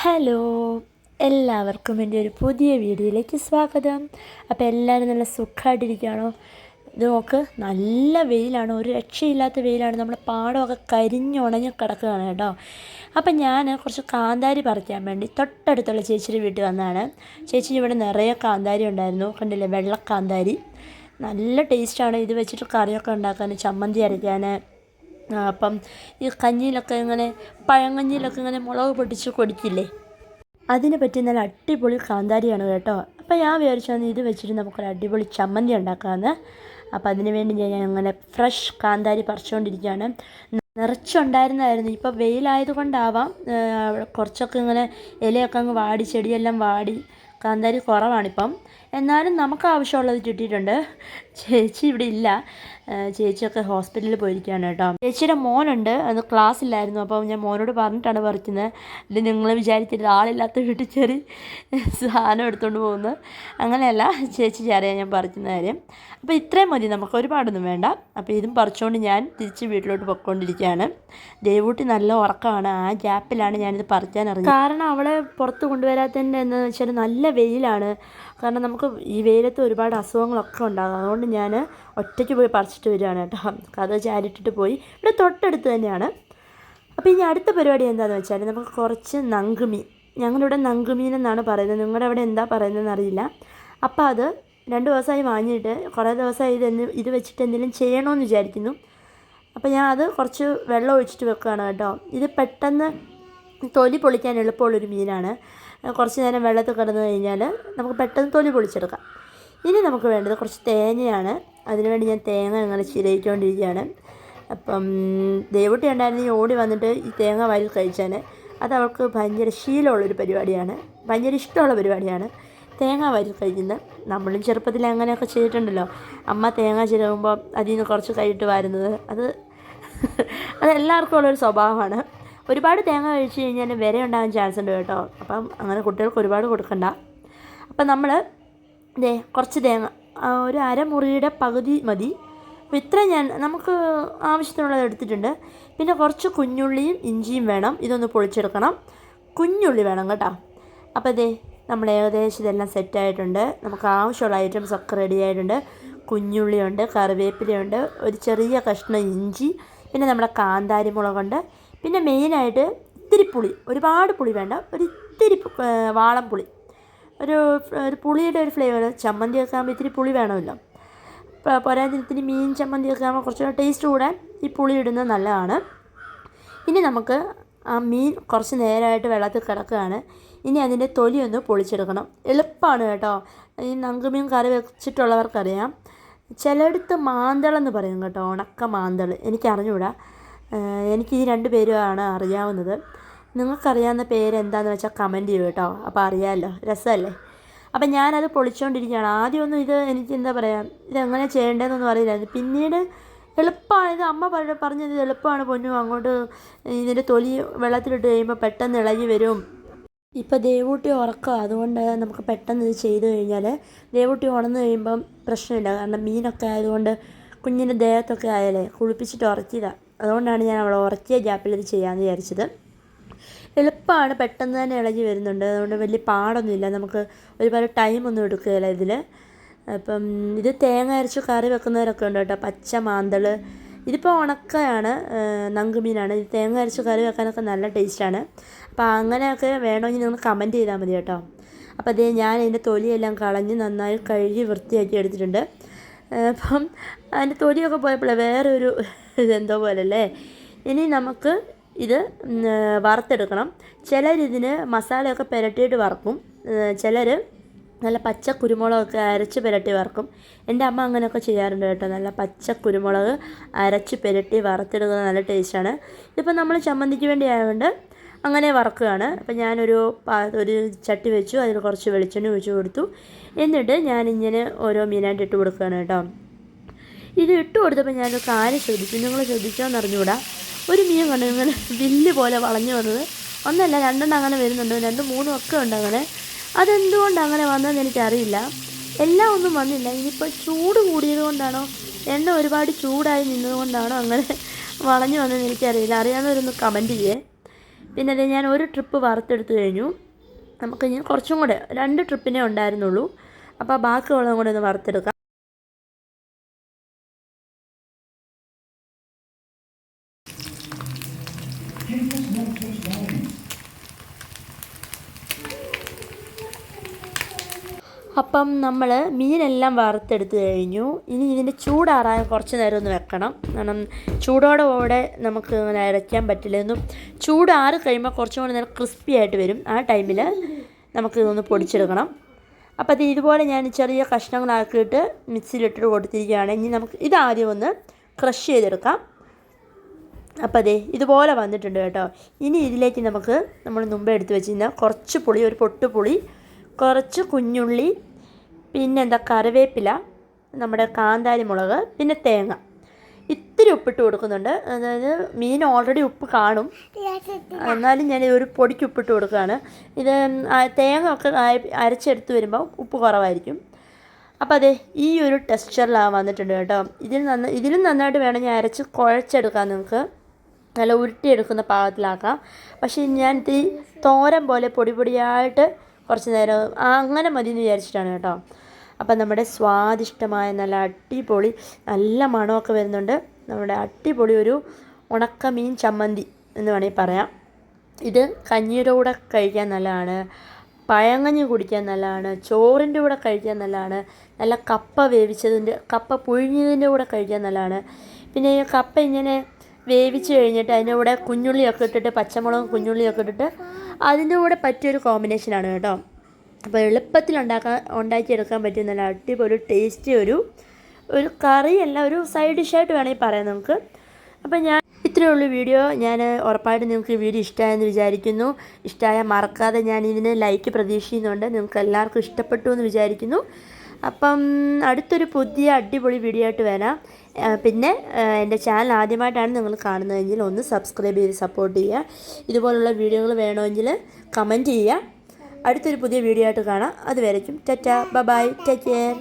Hello എല്ലാവർക്കും എന്റെ ഒരു പുതിയ വീഡിയോയിലേക്ക് സ്വാഗതം. അപ്പോൾ എല്ലാവരും നല്ല സുഖമായിട്ടിരിക്കുകയാണോ? ഇത് നോക്ക് നല്ല വെയിലാണ്. ഒരു രക്ഷയില്ലാത്ത വെയിലാണ്. നമ്മുടെ പാടമൊക്കെ കരിഞ്ഞുണങ്ങി കിടക്കുകയാണ് കേട്ടോ. അപ്പം ഞാൻ കുറച്ച് കാന്താരി പറിക്കാൻ വേണ്ടി തൊട്ടടുത്തുള്ള ചേച്ചിയുടെ വീട്ടിൽ വന്നതാണ്. ചേച്ചി ഇവിടെ നിറയെ കാന്താരി ഉണ്ടായിരുന്നു. കണ്ടില്ലേ? വെള്ള കാന്താരി. നല്ല ടേസ്റ്റാണ്. ഇത് വെച്ചിട്ട് കറിയൊക്കെ ഉണ്ടാക്കാൻ ചമ്മന്തി അരയ്ക്കാൻ അപ്പം ഈ കഞ്ഞിയിലൊക്കെ ഇങ്ങനെ പഴങ്കഞ്ഞിയിലൊക്കെ ഇങ്ങനെ മുളക് പൊടിച്ച് കൊടുക്കില്ലേ? അതിനെ പറ്റിയ നല്ല അടിപൊളി കാന്താരിയാണ് കേട്ടോ. അപ്പോൾ ഞാൻ വിചാരിച്ചാൽ ഇത് വെച്ചിട്ട് നമുക്കൊരു അടിപൊളി ചമ്മന്തി ഉണ്ടാക്കാമെന്ന് അപ്പോൾ അതിന് വേണ്ടി ഞാൻ അങ്ങനെ ഫ്രഷ് കാന്താരി പറിച്ചുകൊണ്ടിരിക്കുകയാണ്. നിറച്ചുണ്ടായിരുന്നായിരുന്നു. ഇപ്പോൾ വെയിലായത് കൊണ്ടാവാം ആ, കുറച്ചൊക്കെ ഇങ്ങനെ ഇലയൊക്കെ അങ്ങ് വാടി ചെടിയെല്ലാം വാടി കാന്താരി കുറവാണിപ്പം. എന്നാലും നമുക്ക് ആവശ്യമുള്ളത് കിട്ടിയിട്ടുണ്ട്. ചേച്ചി ഇവിടെ ഇല്ല. ചേച്ചിയൊക്കെ ഹോസ്പിറ്റലിൽ പോയിരിക്കുകയാണ് കേട്ടോ. ചേച്ചിയുടെ മോനുണ്ട്. അത് ക്ലാസ് ഇല്ലായിരുന്നു അപ്പോൾ ഞാൻ മോനോട് പറഞ്ഞിട്ടാണ് പറിക്കുന്നത്. ഇത് നിങ്ങൾ വിചാരിക്കരുത് ആളില്ലാത്ത വീട്ടിൽ ചെറിയ സാധനം എടുത്തുകൊണ്ട് പോകുന്നത്. അങ്ങനെയല്ല ചേച്ചി അറിയാം ഞാൻ പറിക്കുന്ന കാര്യം. അപ്പോൾ ഇത്രയും മതി. നമുക്ക് ഒരുപാടൊന്നും വേണ്ട. അപ്പോൾ ഇതും പറിച്ചുകൊണ്ട് ഞാൻ തിരിച്ച് വീട്ടിലോട്ട് പൊയ്ക്കൊണ്ടിരിക്കുകയാണ്. ദേവൂട്ടി നല്ല ഉറക്കമാണ്. ആ ഗ്യാപ്പിലാണ് ഞാനിത് പറിക്കാൻ അറിയുന്നത് കാരണം അവളെ പുറത്ത് കൊണ്ടുവരാത്തതിന്റെ എന്ന് വെച്ചാൽ നല്ല വെയിലാണ്. കാരണം നമുക്ക് ഈ വെയിലത്ത് ഒരുപാട് അസുഖങ്ങളൊക്കെ ഉണ്ടാകും. അതുകൊണ്ട് ഞാൻ ഒറ്റയ്ക്ക് പോയി പറിച്ചിട്ട് വരികയാണ് കേട്ടോ. കഥ ചാരിട്ടിട്ട് പോയി. ഇവിടെ തൊട്ടടുത്ത് തന്നെയാണ്. അപ്പോൾ ഇനി അടുത്ത പരിപാടി എന്താണെന്ന് വെച്ചാൽ നമുക്ക് കുറച്ച് നങ്കുമീൻ ഞങ്ങളിവിടെ നങ്കുമീൻ എന്നാണ് പറയുന്നത്. നിങ്ങളുടെ അവിടെ എന്താ പറയുന്നതെന്ന് അറിയില്ല. അപ്പോൾ അത് രണ്ട് ദിവസമായി വാങ്ങിയിട്ട് കുറേ ദിവസമായി ഇത് എന്ത് ഇത് വെച്ചിട്ട് എന്തെങ്കിലും ചെയ്യണമെന്ന് വിചാരിക്കുന്നു. അപ്പോൾ ഞാൻ അത് കുറച്ച് വെള്ളം ഒഴിച്ചിട്ട് വെക്കുകയാണ് കേട്ടോ. ഇത് പെട്ടെന്ന് തൊലി പൊളിക്കാൻ എളുപ്പമുള്ളൊരു മീനാണ്. കുറച്ച് നേരം വെള്ളത്തിൽ കിടന്നു കഴിഞ്ഞാൽ നമുക്ക് പെട്ടെന്ന് തൊലി പൊളിച്ചെടുക്കാം. ഇനി നമുക്ക് വേണ്ടത് കുറച്ച് തേങ്ങയാണ്. അതിനുവേണ്ടി ഞാൻ തേങ്ങ ഇങ്ങനെ ചിരയിക്കൊണ്ടിരിക്കുകയാണ് അപ്പം ദേവുട്ടി ഉണ്ടായിരുന്നെങ്കിൽ ഓടി വന്നിട്ട് ഈ തേങ്ങ വാരി കഴിച്ചാൽ അത് അവൾക്ക് ഭയങ്കര ശീലമുള്ളൊരു പരിപാടിയാണ്. ഭയങ്കര ഇഷ്ടമുള്ള പരിപാടിയാണ്. തേങ്ങ വാരി കഴിക്കുന്നത് നമ്മളും ചെറുപ്പത്തിൽ അങ്ങനെയൊക്കെ ചെയ്തിട്ടുണ്ടല്ലോ. അമ്മ തേങ്ങ ചിരകുമ്പോൾ അതിൽ നിന്ന് കുറച്ച് കൈയിട്ട് വരുന്നത്. അത് അത് എല്ലാവർക്കും ഉള്ളൊരു സ്വഭാവമാണ്. ഒരുപാട് തേങ്ങ കഴിച്ച് കഴിഞ്ഞാൽ വിര ഉണ്ടാകാൻ ചാൻസ് ഉണ്ട് കേട്ടോ. അപ്പം അങ്ങനെ കുട്ടികൾക്ക് ഒരുപാട് കൊടുക്കണ്ട. അപ്പം നമ്മൾ ദേ കുറച്ച് തേങ്ങ ഒരു അരമുറിയുടെ പകുതി മതി. അപ്പോൾ ഇത്ര ഞാൻ നമുക്ക് ആവശ്യത്തിനുള്ളത് എടുത്തിട്ടുണ്ട്. പിന്നെ കുറച്ച് കുഞ്ഞുള്ളിയും ഇഞ്ചിയും വേണം. ഇതൊന്ന് പൊളിച്ചെടുക്കണം. കുഞ്ഞുള്ളി വേണം കേട്ടോ. അപ്പോൾ ഇതേ നമ്മൾ ഏകദേശം ഇതെല്ലാം സെറ്റായിട്ടുണ്ട് നമുക്ക് ആവശ്യമുള്ള ഐറ്റംസ് ഒക്കെ റെഡി ആയിട്ടുണ്ട്. കുഞ്ഞുള്ളിയുണ്ട് കറിവേപ്പിലയുണ്ട് ഒരു ചെറിയ കഷ്ണം ഇഞ്ചി പിന്നെ നമ്മുടെ കാന്താരി മുളകുണ്ട് പിന്നെ മെയിനായിട്ട് ഇത്തിരി പുളി ഒരുപാട് പുളി വേണ്ട. ഒരു ഇത്തിരി വാളം പുളി. ഒരു ഒരു പുളിയുടെ ഒരു ഫ്ലേവർ ചമ്മന്തി ഒക്കെ ആകുമ്പോൾ ഇത്തിരി പുളി വേണമല്ലോ. പോരാതിന് ഇത്തിരി മീൻ ചമ്മന്തി ഒക്കെ ആകുമ്പോൾ ടേസ്റ്റ് കൂടാൻ ഈ പുളി ഇടുന്നത് നല്ലതാണ്. ഇനി നമുക്ക് ആ മീൻ കുറച്ച് നേരമായിട്ട് വെള്ളത്തിൽ കിടക്കുകയാണ്. ഇനി അതിന്റെ തൊലി ഒന്ന് പൊളിച്ചെടുക്കണം. എളുപ്പമാണ് കേട്ടോ. ഈ നങ്കുമീൻ കറി വെച്ചിട്ടുള്ളവർക്കറിയാം. ചിലയിടത്ത് മാന്തളെന്ന് പറയും കേട്ടോ. ഉണക്ക മാന്തൾ എനിക്ക് അറിഞ്ഞൂടാ ഏഹ് എനിക്ക് ഈ രണ്ട് പേരുമാണ് അറിയാവുന്നത്. നിങ്ങൾക്കറിയാവുന്ന പേര് എന്താണെന്ന് വെച്ചാൽ കമന്റ് ചെയ്യൂ കേട്ടോ. അപ്പോൾ അറിയാമല്ലോ രസമല്ലേ അപ്പം ഞാനത് പൊളിച്ചുകൊണ്ടിരിക്കുകയാണ് ആദ്യമൊന്നും ഇത് എനിക്ക് എന്താ പറയുക ഇതെങ്ങനെ ചെയ്യേണ്ടതെന്നൊന്നും അറിയില്ലായിരുന്നു. പിന്നീട് എളുപ്പമാണ്. ഇത് അമ്മ പറഞ്ഞ പറഞ്ഞത് എളുപ്പമാണ് പൊന്നു. അങ്ങോട്ട് ഇതിന്റെ തൊലി വെള്ളത്തിലിട്ട് കഴിയുമ്പോൾ പെട്ടെന്ന് ഇളകി വരും. ഇപ്പോൾ ദേവൂട്ടി ഉറക്കുക അതുകൊണ്ട് നമുക്ക് പെട്ടെന്ന് ഇത് ചെയ്ത് കഴിഞ്ഞാൽ ദേവൂട്ടി ഉണർന്നു കഴിയുമ്പം പ്രശ്നമില്ല. കാരണം മീനൊക്കെ ആയതുകൊണ്ട് കുഞ്ഞിന്റെ ദേഹത്തൊക്കെ ആയാലേ കുളിപ്പിച്ചിട്ട് ഉറക്കിയതാണ് അതുകൊണ്ടാണ് ഞാൻ അവളെ ഉറക്കിയ ഗ്യാപ്പിൽ ഇത് ചെയ്യാമെന്ന് വിചാരിച്ചത്. എളുപ്പമാണ് പെട്ടെന്ന് തന്നെ ഇളകി വരുന്നുണ്ട്. അതുകൊണ്ട് വലിയ പാടൊന്നുമില്ല. നമുക്ക് ഒരുപാട് ടൈമൊന്നും എടുക്കുകയില്ല ഇതിൽ അപ്പം ഇത് തേങ്ങ അരച്ച് കറി വെക്കുന്നവരൊക്കെ ഉണ്ട് കേട്ടോ. പച്ച മാന്തൾ ഇതിപ്പോൾ ഉണക്കയാണ് നങ്കുമീനാണ്. ഇത് തേങ്ങ അരച്ച് കറി വെക്കാനൊക്കെ നല്ല ടേസ്റ്റാണ് അപ്പോൾ അങ്ങനെയൊക്കെ വേണമെങ്കിൽ നിങ്ങൾ കമന്റ് ചെയ്താൽ മതി കേട്ടോ. അപ്പോൾ അതേ ഞാൻ അതിന്റെ തൊലിയെല്ലാം കളഞ്ഞ് നന്നായി കഴുകി വൃത്തിയാക്കി എടുത്തിട്ടുണ്ട്. അപ്പം അതിന്റെ തൊലിയൊക്കെ പോയപ്പോഴേ വേറൊരു ഇതെന്തോ പോലല്ലേ? ഇനി നമുക്ക് ഇത് വറുത്തെടുക്കണം. ചിലരിതിന് മസാലയൊക്കെ പുരട്ടിയിട്ട് വറക്കും. ചിലർ നല്ല പച്ച കുരുമുളകൊക്കെ അരച്ച് പുരട്ടി വറക്കും. എന്റെ അമ്മ അങ്ങനെയൊക്കെ ചെയ്യാറുണ്ട് കേട്ടോ. നല്ല പച്ച കുരുമുളക് അരച്ച് പുരട്ടി വറുത്തെടുക്കുന്നത് നല്ല ടേസ്റ്റാണ്. ഇതിപ്പോൾ നമ്മൾ ചമ്മന്തിക്ക് വേണ്ടി ആയതുകൊണ്ട് അങ്ങനെ വറക്കുകയാണ്. അപ്പം ഞാനൊരു ഒരു ചട്ടി വെച്ചു അതിൽ കുറച്ച് വെളിച്ചെണ്ണ ഒഴിച്ച് കൊടുത്തു. എന്നിട്ട് ഞാനിങ്ങനെ ഓരോ മീനായിട്ട് ഇട്ട് കൊടുക്കുകയാണ് കേട്ടോ. ഇത് ഇട്ട് കൊടുത്തപ്പോൾ ഞാനൊരു കാര്യം ശ്രദ്ധിച്ചു. നിങ്ങൾ ശ്രദ്ധിച്ചോന്ന് അറിഞ്ഞുകൂടാ ഒരു മീൻ കണ്ടു? ഇങ്ങനെ വില്ല് പോലെ വളഞ്ഞു വന്നത്. ഒന്നല്ല രണ്ടെണ്ണം അങ്ങനെ വരുന്നുണ്ട്. രണ്ട് മൂന്നും ഒക്കെ ഉണ്ട് അങ്ങനെ. അതെന്തുകൊണ്ട് അങ്ങനെ വന്നതെന്ന് എനിക്കറിയില്ല. എല്ലാം ഒന്നും വന്നില്ല. ഇനിയിപ്പോൾ ചൂട് കൂടിയത് കൊണ്ടാണോ? എണ്ണ ഒരുപാട് ചൂടായി നിന്നതുകൊണ്ടാണോ അങ്ങനെ വളഞ്ഞു വന്നതെന്ന് എനിക്കറിയില്ല. അറിയാവുന്നവരൊന്ന് കമന്റ് ചെയ്യേ. പിന്നെ അത് ഞാൻ ഒരു ട്രിപ്പ് വറുത്തെടുത്ത് കഴിഞ്ഞു. നമുക്ക് ഇനി കുറച്ചും കൂടെ രണ്ട് ട്രിപ്പിനേ ഉണ്ടായിരുന്നുള്ളൂ. അപ്പോൾ ബാക്കിയുള്ളതും കൂടെ ഒന്ന് വറുത്തെടുക്കാം. അപ്പം നമ്മൾ മീനെല്ലാം വറുത്തെടുത്ത് കഴിഞ്ഞു. ഇനി ഇതിന്റെ ചൂടാറാൻ കുറച്ച് നേരം ഒന്ന് വെക്കണം. കാരണം ചൂടോടെ കൂടെ നമുക്ക് അങ്ങനെ അരയ്ക്കാൻ പറ്റില്ല. ഒന്നും ചൂടാറ് കഴിയുമ്പോൾ കുറച്ചും കൂടി നേരം ക്രിസ്പി ആയിട്ട് വരും. ആ ടൈമിൽ നമുക്ക് ഇതൊന്ന് പൊടിച്ചെടുക്കണം. അപ്പോൾ അത് ഇതുപോലെ ഞാൻ ചെറിയ കഷ്ണങ്ങളാക്കിയിട്ട് മിക്സിയിലിട്ടിട്ട് കൊടുത്തിരിക്കുകയാണ്. ഇനി നമുക്ക് ഇതാദ്യം ഒന്ന് ക്രഷ് ചെയ്തെടുക്കാം. അപ്പോൾ അതെ ഇതുപോലെ വന്നിട്ടുണ്ട് കേട്ടോ. ഇനി ഇതിലേക്ക് നമുക്ക് നമ്മൾ മുമ്പേ എടുത്ത് വെച്ചിരുന്ന കുറച്ച് പുളി ഒരു പൊട്ട് പുളി കുറച്ച് കുഞ്ഞുള്ളി പിന്നെ എന്താ കറിവേപ്പില നമ്മുടെ കാന്താരി മുളക് പിന്നെ തേങ്ങ. ഇത്തിരി ഉപ്പിട്ട് കൊടുക്കുന്നുണ്ട്. അതായത് മീൻ ഓൾറെഡി ഉപ്പ് കാണും. എന്നാലും ഞാൻ ഒരു പൊടിക്ക് ഉപ്പിട്ട് കൊടുക്കുകയാണ്. ഇത് തേങ്ങ ഒക്കെ അരച്ചെടുത്ത് വരുമ്പോൾ ഉപ്പ് കുറവായിരിക്കും. അപ്പോൾ അതെ ഈ ഒരു ടെക്സ്ചറിലാണ് വന്നിട്ടുണ്ട് കേട്ടോ. ഇതിൽ നന്ന ഇതിലും നന്നായിട്ട് വേണം ഞാൻ അരച്ച് കുഴച്ചെടുക്കാം നിങ്ങൾക്ക്. നല്ല ഉരുട്ടിയെടുക്കുന്ന പാകത്തിലാക്കാം. പക്ഷേ ഞാൻ ഈ തോരൻ പോലെ പൊടി പൊടിയായിട്ട് കുറച്ച് നേരം അങ്ങനെ മതി എന്ന് വിചാരിച്ചിട്ടാണ് കേട്ടോ. അപ്പം നമ്മുടെ സ്വാദിഷ്ടമായ നല്ല അടിപൊളി നല്ല മണമൊക്കെ വരുന്നുണ്ട്. നമ്മുടെ അടിപൊളി ഒരു ഉണക്കമീൻ ചമ്മന്തി എന്ന് വേണമെങ്കിൽ പറയാം. ഇത് കഞ്ഞിയുടെ കൂടെ കഴിക്കാൻ നല്ലതാണ്. പഴങ്ങഞ്ഞ് കുടിക്കാൻ നല്ലതാണ്. ചോറിന്റെ കൂടെ കഴിക്കാൻ നല്ലതാണ്. നല്ല കപ്പ വേവിച്ചതിന്റെ കപ്പ പുഴുങ്ങിയതിന്റെ കൂടെ കഴിക്കാൻ നല്ലതാണ്. പിന്നെ ഈ കപ്പ ഇങ്ങനെ വേവിച്ച് കഴിഞ്ഞിട്ട് അതിന്റെ കൂടെ കുഞ്ഞുള്ളിയൊക്കെ ഇട്ടിട്ട് പച്ചമുളകും കുഞ്ഞുള്ളിയൊക്കെ ഇട്ടിട്ട് അതിന്റെ കൂടെ പറ്റിയൊരു കോമ്പിനേഷനാണ് കേട്ടോ. അപ്പോൾ എളുപ്പത്തിൽ ഉണ്ടാക്കാൻ ഉണ്ടാക്കിയെടുക്കാൻ പറ്റിയ നല്ല അടിപൊളി ടേസ്റ്റി ഒരു ഒരു കറിയല്ല ഒരു സൈഡ് ഡിഷായിട്ട് വേണമെങ്കിൽ പറയാം നമുക്ക്. അപ്പോൾ ഞാൻ ഇത്രയേ ഉള്ളൂ വീഡിയോ ഞാൻ ഉറപ്പായിട്ടും നിങ്ങൾക്ക് വീഡിയോ ഇഷ്ടമായെന്ന് വിചാരിക്കുന്നു. ഇഷ്ടമായാൽ മറക്കാതെ ഞാൻ ഇതിന് ലൈക്ക് പ്രതീക്ഷിക്കുന്നുണ്ട്. നിങ്ങൾക്ക് എല്ലാവർക്കും ഇഷ്ടപ്പെട്ടു എന്ന് വിചാരിക്കുന്നു. അപ്പം അടുത്തൊരു പുതിയ അടിപൊളി വീഡിയോ ആയിട്ട് വരാം. പിന്നെ എന്റെ ചാനൽ ആദ്യമായിട്ടാണ് നിങ്ങൾ കാണുന്നതെങ്കിൽ ഒന്ന് സബ്സ്ക്രൈബ് ചെയ്ത് സപ്പോർട്ട് ചെയ്യുക. ഇതുപോലുള്ള വീഡിയോകൾ വേണമെങ്കിൽ കമന്റ് ചെയ്യുക. അടുത്തൊരു പുതിയ വീഡിയോ ആയിട്ട് കാണാം. അതുവരയ്ക്കും ടാറ്റ ബൈ ടേക്ക് കെയർ